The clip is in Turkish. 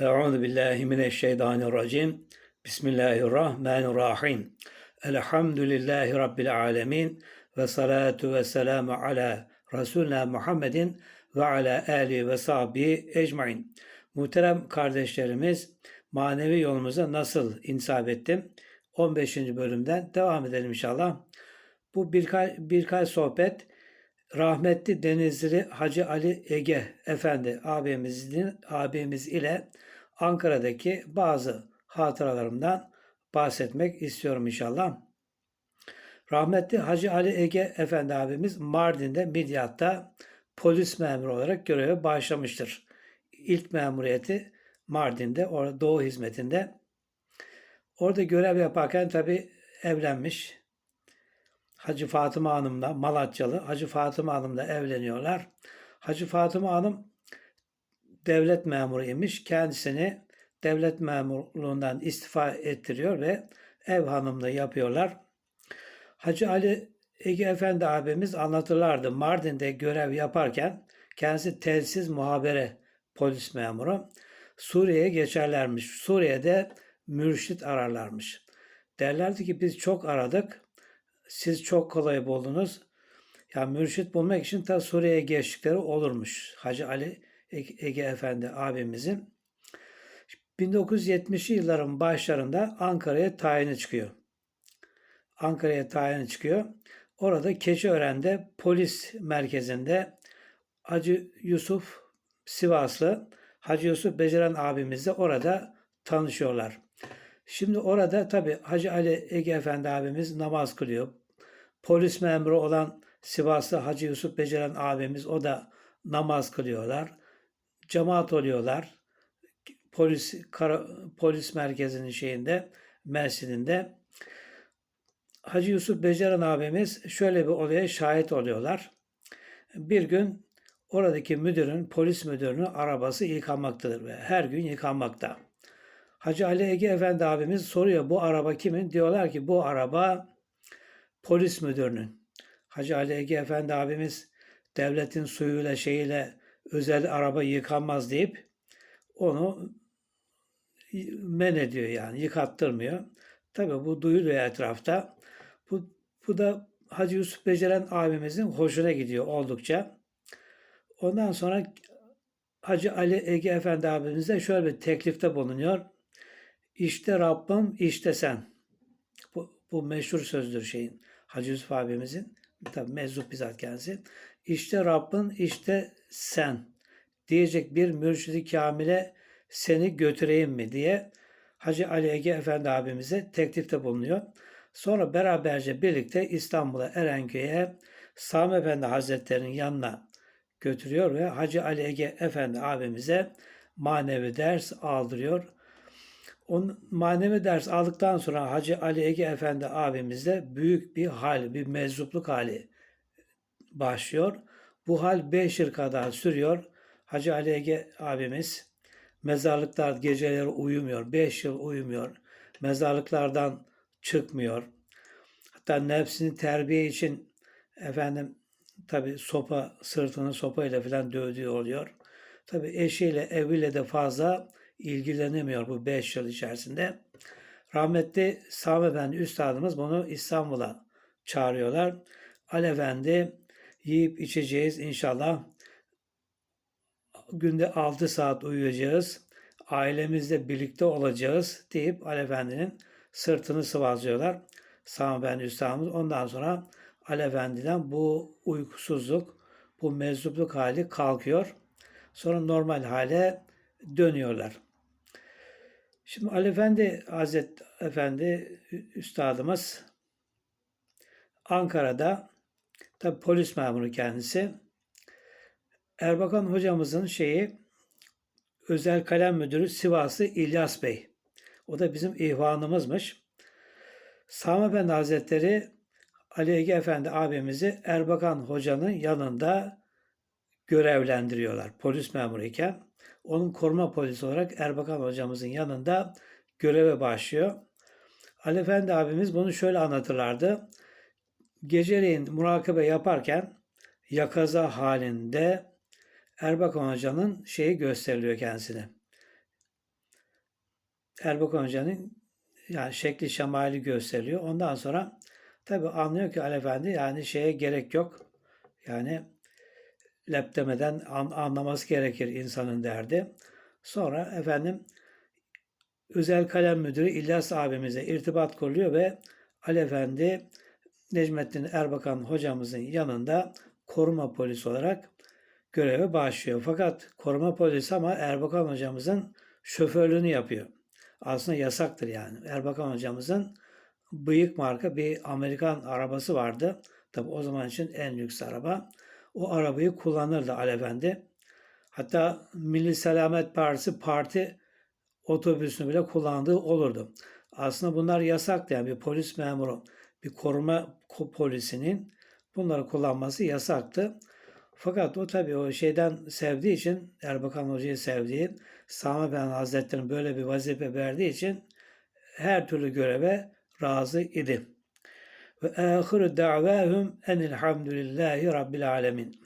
Euzu billahi mineşşeytanirracim. Bismillahirrahmanirrahim. Elhamdülillahi rabbil alamin ve salatu ve selamu ala Resulina Muhammedin ve ala ali ve sahbihi ecmaîn. Muhterem kardeşlerimiz, manevi yolumuza nasıl insaf ettim? 15. bölümden devam edelim inşallah. Bu birkaç, birkaç sohbet rahmetli Denizli Hacı Ali Ege Efendi abimizin abimiz ile Ankara'daki bazı hatıralarımdan bahsetmek istiyorum inşallah. Rahmetli Hacı Ali Ege Efendi abimiz Mardin'de Midyat'ta polis memuru olarak göreve başlamıştır. İlk memuriyeti Mardin'de, orada Doğu hizmetinde. Orada görev yaparken tabi evlenmiş. Hacı Fatıma Hanım'la Malatyalı Hacı Fatıma Hanım'la evleniyorlar. Hacı Fatıma Hanım devlet memuruymuş. Kendisini devlet memurluğundan istifa ettiriyor ve ev hanımlığı yapıyorlar. Hacı Ali Ege Efendi abimiz anlatırlardı. Mardin'de görev yaparken kendisi telsiz muhabere polis memuru. Suriye'ye geçerlermiş. Suriye'de mürşit ararlarmış. Derlerdi ki biz çok aradık. Siz çok kolay buldunuz. Ya mürşit bulmak için ta Suriye'ye geçtikleri olurmuş. Hacı Ali Ege Efendi abimizin. 1970'li yılların başlarında Ankara'ya tayini çıkıyor. Ankara'ya tayini çıkıyor. Orada Keçiören'de polis merkezinde Hacı Yusuf Sivaslı, Hacı Yusuf Beceren abimizle orada tanışıyorlar. Şimdi orada tabi Hacı Ali Ege Efendi abimiz namaz kılıyor. Polis memuru olan Sivaslı Hacı Yusuf Beceren abimiz o da namaz kılıyorlar. Cemaat oluyorlar. Polis kara, polis merkezinin şeyinde, mescidinde. Hacı Yusuf Beceren abimiz şöyle bir olaya şahit oluyorlar. Bir gün oradaki müdürün, polis müdürünün arabası yıkanmaktadır ve her gün yıkanmakta. Hacı Ali Ege Efendi abimiz soruyor bu araba kimin? Diyorlar ki bu araba polis müdürünün. Hacı Ali Ege Efendi abimiz devletin suyuyla şeyiyle özel araba yıkanmaz deyip onu men ediyor yani yıkattırmıyor. Tabi bu duyuluyor etrafta. Bu, bu da Hacı Yusuf Beceren abimizin hoşuna gidiyor oldukça. Ondan sonra Hacı Ali Ege Efendi abimiz şöyle bir teklifte bulunuyor. İşte Rabbim, işte sen. Bu, bu meşhur sözdür şeyin. Hacı Yusuf abimizin. Tabi meczup bizzat kendisi. İşte Rabbin, işte sen. Diyecek bir mürşidi kamile seni götüreyim mi diye Hacı Ali Ege Efendi abimize teklifte bulunuyor. Sonra beraberce birlikte İstanbul'a Erenköy'e Sami Efendi Hazretleri'nin yanına götürüyor ve Hacı Ali Ege Efendi abimize manevi ders aldırıyor. On, manevi ders aldıktan sonra Hacı Ali Ege Efendi abimizde büyük bir hal, bir meczupluk hali başlıyor. Bu hal 5 yıl kadar sürüyor. Hacı Ali Ege abimiz mezarlıklar geceleri uyumuyor. 5 yıl uyumuyor. Mezarlıklardan çıkmıyor. Hatta nefsini terbiye için efendim tabi sopa sırtını sopayla falan dövdüğü oluyor. Tabi eşiyle eviyle de fazla ilgilenemiyor bu 5 yıl içerisinde. Rahmetli Sami Efendi Üstadımız bunu İstanbul'a çağırıyorlar. Ali Efendi yiyip içeceğiz inşallah. Günde 6 saat uyuyacağız. Ailemizle birlikte olacağız deyip Ali Efendi'nin sırtını sıvazlıyorlar. Sami Efendi Üstadımız. Ondan sonra Ali Efendi'den bu uykusuzluk, bu meczupluk hali kalkıyor. Sonra normal hale dönüyorlar. Şimdi Ali Efendi Hazret Efendi Üstadımız Ankara'da tabi polis memuru kendisi. Erbakan hocamızın şeyi özel kalem müdürü Sivaslı İlyas Bey. O da bizim ihvanımızmış. Sami Efendi Hazretleri Ali Ege Efendi abimizi Erbakan Hoca'nın yanında görevlendiriyorlar polis memuru iken. Onun koruma polisi olarak Erbakan hocamızın yanında göreve başlıyor. Ali Efendi abimiz bunu şöyle anlatırlardı. Geceleyin murakabe yaparken yakaza halinde Erbakan hocanın şeyi gösteriliyor kendisine. Erbakan Hoca'nın yani şekli şemali gösteriliyor. Ondan sonra tabi anlıyor ki Ali Efendi yani şeye gerek yok. Yani lep demeden an- anlaması gerekir insanın derdi. Sonra efendim özel kalem müdürü İlyas abimize irtibat kuruluyor ve Ali Efendi Necmettin Erbakan hocamızın yanında koruma polisi olarak göreve başlıyor. Fakat koruma polisi ama Erbakan hocamızın şoförlüğünü yapıyor. Aslında yasaktır yani. Erbakan hocamızın bıyık marka bir Amerikan arabası vardı. Tabi o zaman için en lüks araba. O arabayı kullanırdı Ali Efendi. Hatta Milli Selamet Partisi parti otobüsünü bile kullandığı olurdu. Aslında bunlar yasaktı yani bir polis memuru, bir koruma ko- polisinin bunları kullanması yasaktı. Fakat o tabii o şeyden sevdiği için, Erbakan Hoca'yı sevdiği, Sami Ben Hazretleri'nin böyle bir vazife verdiği için her türlü göreve razı idi. Ve ahiru da'vahum enilhamdülillahi rabbil alemin.